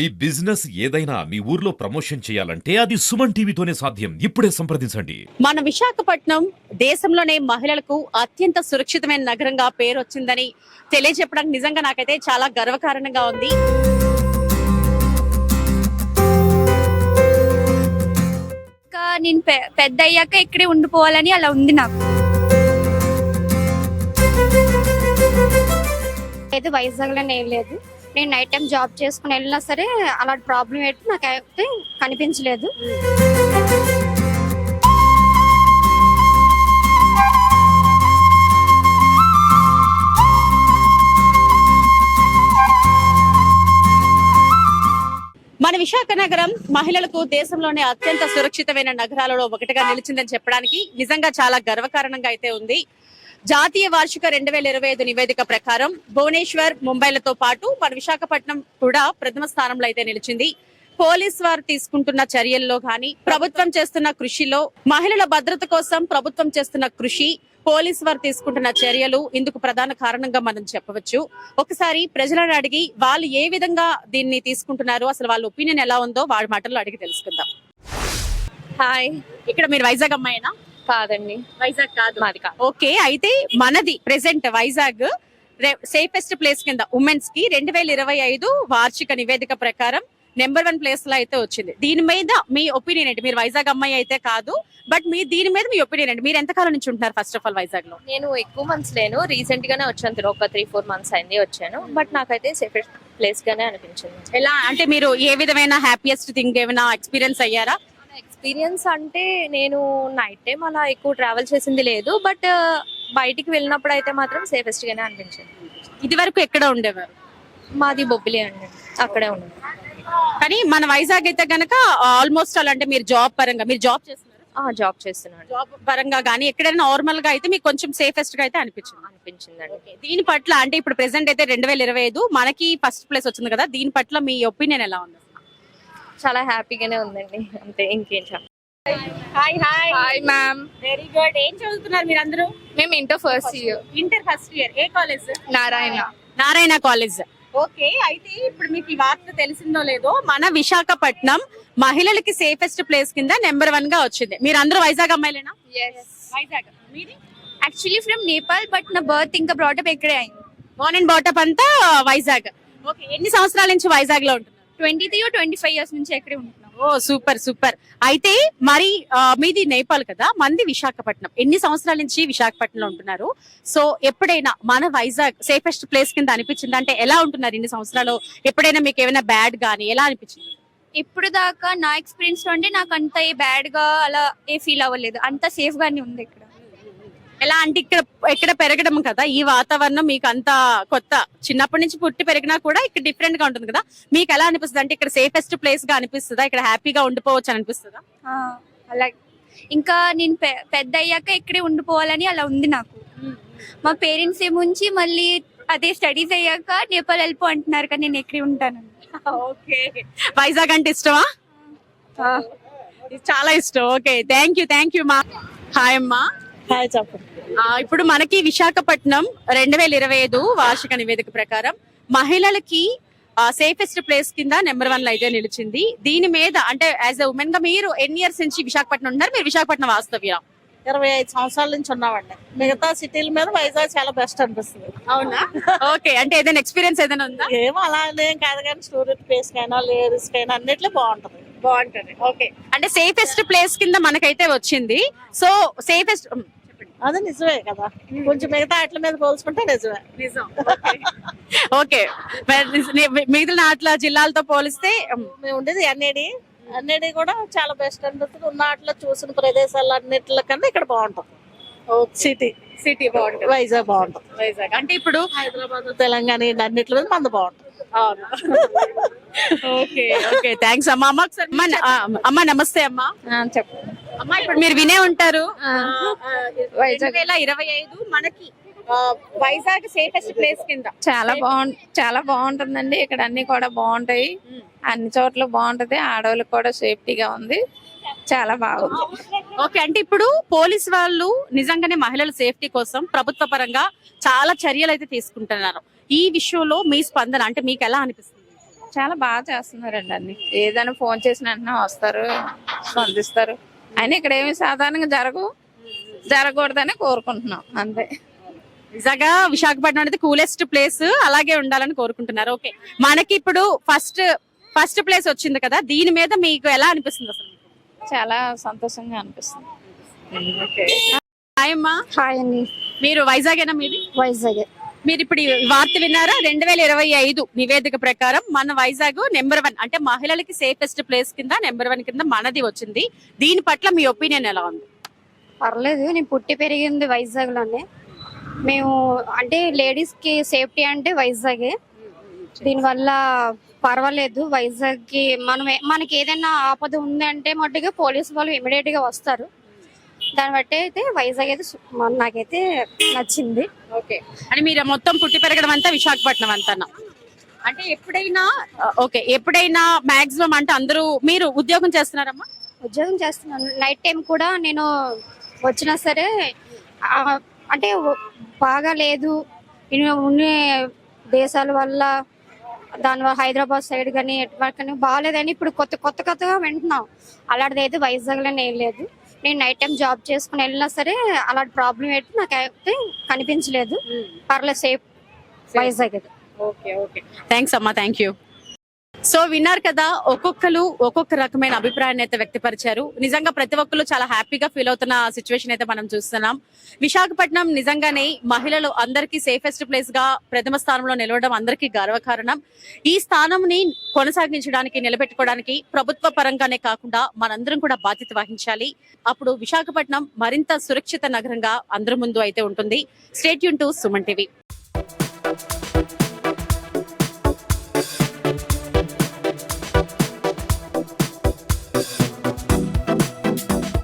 ఈ బిజినెస్ ఏదైనా మీ ఊర్లో ప్రమోషన్ చేయాలంటే అది సుమన్ టీవీతోనే సాధ్యం. ఇప్పుడే సంప్రదించండి. మన విశాఖపట్నం దేశంలోనే మహిళలకు అత్యంత సురక్షితమైన నగరంగా పేరు వచ్చిందని తెలియజెప్పడానికి నిజంగా నాకైతే చాలా గర్వకారణంగా ఉంది. ఇంకా నేను పె- పెద్ద అయ్యాక ఇక్కడే ఉండిపోవాలని అలా ఉంది నాకు. లేదు వైజాగ్లో ఏం లేదు. నేను నైట్ టైం జాబ్ చేసుకుని వెళ్ళినా సరే అలాంటి ప్రాబ్లం ఏంటి నాకు అయితే కనిపించలేదు. మన విశాఖ నగరం మహిళలకు దేశంలోనే అత్యంత సురక్షితమైన నగరాలలో ఒకటిగా నిలిచిందని చెప్పడానికి నిజంగా చాలా గర్వకారణంగా అయితే ఉంది. జాతీయ వార్షిక రెండు వేల ఇరవై ఐదు నివేదిక ప్రకారం భువనేశ్వర్ ముంబైలతో పాటు మన విశాఖపట్నం కూడా ప్రథమ స్థానంలో అయితే నిలిచింది. పోలీస్ వారు తీసుకుంటున్న చర్యల్లో కానీ ప్రభుత్వం చేస్తున్న కృషిలో మహిళల భద్రత కోసం ప్రభుత్వం చేస్తున్న కృషి పోలీస్ వారు తీసుకుంటున్న చర్యలు ఇందుకు ప్రధాన కారణంగా మనం చెప్పవచ్చు. ఒకసారి ప్రజలను అడిగి వాళ్ళు ఏ విధంగా దీన్ని తీసుకుంటున్నారు అసలు వాళ్ళ ఒపీనియన్ ఎలా ఉందో వాళ్ళ మాటల్లో అడిగి తెలుసుకుందాం. హాయ్. ఇక్కడ మీరు వైజాగ్ అమ్మాయినా? కాదండి. వైజాగ్ కాదు. మాది కాదు. ఓకే అయితే మనది ప్రెసెంట్ వైజాగ్ సేఫెస్ట్ ప్లేస్ కింద ఉమెన్స్కి రెండు వేల ఇరవై ఐదు వార్షిక నివేదిక ప్రకారం నెంబర్ వన్ ప్లేస్లో అయితే వచ్చింది. దీని మీద మీ ఒపీనియన్ ఏంటి? మీరు వైజాగ్ అమ్మాయి అయితే కాదు బట్ మీ దీని మీద మీ ఒపీనియన్ ఏంటి? మీరు ఎంత కాలం నుంచి ఉంటున్నారు ఫస్ట్ ఆఫ్ ఆల్ వైజాగ్లో నేను ఎక్కువ మంత్స్ లేను. రీసెంట్ గానే వచ్చాను ఒక త్రీ ఫోర్ మంత్స్ అయింది వచ్చాను. బట్ నాకైతే సేఫెస్ట్ ప్లేస్ గానే అనిపించింది. ఎలా? అంటే మీరు ఏ విధమైన హ్యాపీయెస్ట్ థింగ్ ఏమైనా ఎక్స్పీరియన్స్ అయ్యారా? ఎక్స్పీరియన్స్ అంటే నేను నైట్ టైం అలా ఎక్కువ ట్రావెల్ చేసింది లేదు బట్ బయటికి వెళ్ళినప్పుడు అయితే మాత్రం సేఫెస్ట్ గానే అనిపించింది. ఇది వరకు ఎక్కడ ఉండేవారు? మాది బొబ్బిలి అండి. అక్కడే ఉన్నాను కానీ మన వైజాగ్ అయితే గనక ఆల్మోస్ట్ అలా అంటే మీరు జాబ్ పరంగా మీరు జాబ్ చేస్తున్నారు? జాబ్ చేస్తున్నాను. జాబ్ పరంగా కానీ ఎక్కడైనా నార్మల్గా అయితే మీకు కొంచెం సేఫెస్ట్గా అయితే అనిపించింది. అనిపించిందండి. దీని పట్ల అంటే ఇప్పుడు ప్రెసెంట్ అయితే రెండు వేల ఇరవై ఐదు మనకి ఫస్ట్ ప్లేస్ వచ్చింది కదా దీని పట్ల మీ ఒపీనియన్ ఎలా ఉంది? చాలా హ్యాపీగానే ఉందండి. అంతే ఇంకేం చెప్ప. Hi hi hi ma'am very good ఏం చదువుతున్నారు మీరు అందరూ మేము inter first year inter first year ఏ college Narayana. Narayana college okay అయితే ఇప్పుడు మీకు ఈ వార్త తెలిసిందో లేదో మన విశాఖపట్నం మహిళలకి సేఫెస్ట్ ప్లేస్ కింద నెంబర్ వన్గా వచ్చింది. మీరు అందరూ వైజాగ్ అమ్మాయిలేనా? వైజాగ్. మీది? యాక్చువల్లీ ఫ్రమ్ నేపాల్ బట్ నా బర్త్ ఇంకా బ్రాటప్ ఇక్కడే అయింది. బోర్న్ అండ్ బాటప్ అంతా వైజాగ్. ఓకే ఎన్ని సంవత్సరాల నుంచి వైజాగ్లో ఉంటున్నారు? Twenty three twenty five years నుంచి ఇక్కడే ఉంటున్నాం. Oh super super. అయితే మరి ఆ, మీది నేపాల్ కదా మంది విశాఖపట్నం. ఎన్ని సంవత్సరాల నుంచి విశాఖపట్నంలో ఉంటున్నారు? సో ఎప్పుడైనా మన వైజాగ్ సేఫెస్ట్ ప్లేస్ కింద అనిపించింది? అంటే ఎలా ఉంటున్నారు ఇన్ని సంవత్సరాలు? ఎప్పుడైనా మీకు ఏమైనా బ్యాడ్ గానీ ఎలా అనిపించింది? ఇప్పుడు దాకా నా ఎక్స్పీరియన్స్లో అంటే నాకు అంత ఏ బ్యాడ్గా అలా ఏ ఫీల్ అవ్వలేదు. అంత సేఫ్ గానే ఉంది ఇక్కడ. ఎలా అంటే ఇక్కడ ఇక్కడ పెరగడం కదా ఈ వాతావరణం మీకు అంత కొత్త. చిన్నప్పటి నుంచి పుట్టి పెరిగినా కూడా ఇక్కడ డిఫరెంట్గా ఉంటుంది కదా. మీకు ఎలా అనిపిస్తుంది? అంటే ఇక్కడ సేఫెస్ట్ ప్లేస్గా అనిపిస్తుందా? ఇక్కడ హ్యాపీగా ఉండిపోవచ్చు అని అనిపిస్తుందా? ఆ, అలా. ఇంకా నేను పె- పెద్ద అయ్యాక ఇక్కడే ఉండిపోవాలని అలా ఉంది నాకు. మా పేరెంట్స్ ఏముంచి మళ్ళీ అదే స్టడీస్ అయ్యాక నేపాల్ వెళ్ళిపో అంటున్నారు కానీ నేను ఇక్కడే ఉంటాను. ఓకే. వైజాగ్ అంటే ఇష్టమా? ఇది చాలా ఇష్టం. Okay. Thank you thank you మా హాయ్ అమ్మా. హాయ్ చెప్పండి. ఇప్పుడు మనకి విశాఖపట్నం రెండు వేల ఇరవై ఐదు వార్షిక నివేదిక ప్రకారం మహిళలకి సేఫెస్ట్ ప్లేస్ కింద నెంబర్ వన్లో అయితే నిలిచింది. దీని మీద అంటే యాజ్ ఎ ఉమెన్గా మీరు ఎన్ని ఇయర్స్ నుంచి విశాఖపట్నం ఉన్నారు? మీరు విశాఖపట్నం వాస్తవ్య? ఇరవై ఐదు సంవత్సరాల నుంచి ఉన్నామండి. మిగతా సిటీల మీద వైజాగ్ చాలా బెస్ట్ అనిపిస్తుంది. అవునా? ఓకే అంటే ఏదైనా ఎక్స్పీరియన్స్ ఏదైనా ఉందా? ఏమో అలా ఏం కాదు కానీ స్టూడెంట్ ప్లేస్ కైనా లేడీస్ కైనా అన్నిట్లో బాగుంటది. బాగుంటది ఓకే. అంటే సేఫెస్ట్ ప్లేస్ కింద మనకైతే వచ్చింది. సో సేఫెస్ట్ అది నిజమే కదా. కొంచెం మిగతా వాటి మీద పోల్చుకుంటే నిజమే. నిజం. ఓకే. మిగిలిన అట్లా జిల్లాలతో పోలిస్తే మేము ఉండేది ఎన్ఏడి. ఎన్ఏడి కూడా చాలా బెస్ట్ అనిపిస్తుంది. ఉన్న వాటిలో చూసిన ప్రదేశాలు అన్నిటి కన్నా ఇక్కడ బాగుంటది. సిటీ. సిటీ బాగుంటుంది. వైజాగ్ బాగుంటది. వైజాగ్. అంటే ఇప్పుడు హైదరాబాద్ తెలంగాణ అన్నిటి మీద మంది బాగుంటది. ఓకే. ఓకే. థ్యాంక్స్ అమ్మా. అమ్మ అమ్మ నమస్తే అమ్మా. చెప్పండి. అమ్మా ఇప్పుడు మీరు వినే ఉంటారు. వైజాగ్. వేల ఇరవై ఐదు మనకి వైజాగ్ సేఫెస్ట్ ప్లేస్ కింద. చాలా బాగుంది చాలా బాగుంటుందండి. ఇక్కడ అన్ని కూడా బాగుంటాయి. అన్ని చోట్ల బాగుంటది. ఆడవాళ్ళకి కూడా సేఫ్టీగా ఉంది. చాలా బాగుంది. ఓకే అంటే ఇప్పుడు పోలీస్ వాళ్ళు నిజంగానే మహిళల సేఫ్టీ కోసం ప్రభుత్వ పరంగా చాలా చర్యలు అయితే తీసుకుంటున్నారు. ఈ విషయంలో మీ స్పందన అంటే మీకు ఎలా అనిపిస్తుంది? చాలా బాగా చేస్తున్నారండి అన్ని. ఏదైనా ఫోన్ చేసిన వస్తారు స్పందిస్తారు. అయినా ఇక్కడ ఏమి సాధారణంగా జరగవు జరగకూడదని కోరుకుంటున్నాం అంతే. నిజంగా విశాఖపట్నం అనేది కూలెస్ట్ ప్లేస్ అలాగే ఉండాలని కోరుకుంటున్నారు. ఓకే. మనకి ఇప్పుడు ఫస్ట్ ఫస్ట్ ప్లేస్ వచ్చింది కదా దీని మీద మీకు ఎలా అనిపిస్తుంది అసలు? చాలా సంతోషంగా అనిపిస్తుంది. హాయ్ అమ్మా. హాయ్ అండి. మీరు వైజాగేనా మీది? వైజాగ్. మీరు ఇప్పుడు ఈ వార్త విన్నారా? రెండు వేల ఇరవై ఐదు నివేదిక ప్రకారం మన వైజాగ్ నెంబర్ వన్ అంటే మహిళలకి సేఫెస్ట్ ప్లేస్ కింద నెంబర్ వన్ కింద మనది వచ్చింది. దీని పట్ల మీ ఒపీనియన్ ఎలా ఉంది? పర్లేదు నేను పుట్టి పెరిగింది వైజాగ్లోనే మేము అంటే లేడీస్కి సేఫ్టీ అంటే వైజాగే. దీనివల్ల పర్వాలేదు వైజాగ్కి మనం మనకి ఏదైనా ఆపద ఉంది అంటే మట్టుగా పోలీసు వాళ్ళు ఇమీడియట్గా వస్తారు. దాన్ని బట్టి అయితే వైజాగ్ అయితే నాకైతే నచ్చింది. ఓకే. అంటే మీరు మొత్తం పుట్టి పెరగడం అంతా విశాఖపట్నం అంతా అంటే ఎప్పుడైనా ఓకే. ఎప్పుడైనా మాక్సిమం అంటే అందరూ మీరు ఉద్యోగం చేస్తున్నారమ్మా? ఉద్యోగం చేస్తున్నాను. నైట్ టైం కూడా నేను వచ్చినా సరే అంటే బాగా లేదు. నేను ఉండే దేశాల వల్ల దాని వల్ల హైదరాబాద్ సైడ్ కానీ ఎటువర్ కానీ బాగాలేదని ఇప్పుడు కొత్త కొత్త కొత్తగా వింటున్నాం. అలాంటిది అయితే వైజాగ్లోనే ఏం లేదు. నేను నైట్ టైం జాబ్ చేసుకుని వెళ్ళినా సరే అలాంటి ప్రాబ్లం అయితే నాకు అయితే కనిపించలేదు పర్లేదు సేఫ్ వైజాగ్ అయితే. ఓకే ఓకే థ్యాంక్స్ అమ్మా. థ్యాంక్ యూ సో విన్నారు కదా ఒక్కొక్కరు ఒక్కొక్క రకమైన అభిప్రాయాన్ని అయితే వ్యక్తపరిచారు. నిజంగా ప్రతి ఒక్కరు చాలా హ్యాపీగా ఫీల్ అవుతున్న సిచ్యువేషన్ అయితే మనం చూస్తున్నాం. విశాఖపట్నం నిజంగానే మహిళలు అందరికీ సేఫెస్ట్ ప్లేస్గా ప్రథమ స్థానంలో నిలవడం అందరికీ గర్వకారణం. ఈ స్థానంని కొనసాగించడానికి నిలబెట్టుకోవడానికి ప్రభుత్వ పరంగానే కాకుండా మనందరం కూడా బాధ్యత వహించాలి. అప్పుడు విశాఖపట్నం మరింత సురక్షిత నగరంగా అందరి ముందు అయితే ఉంటుంది. State Yoon to Suman TV.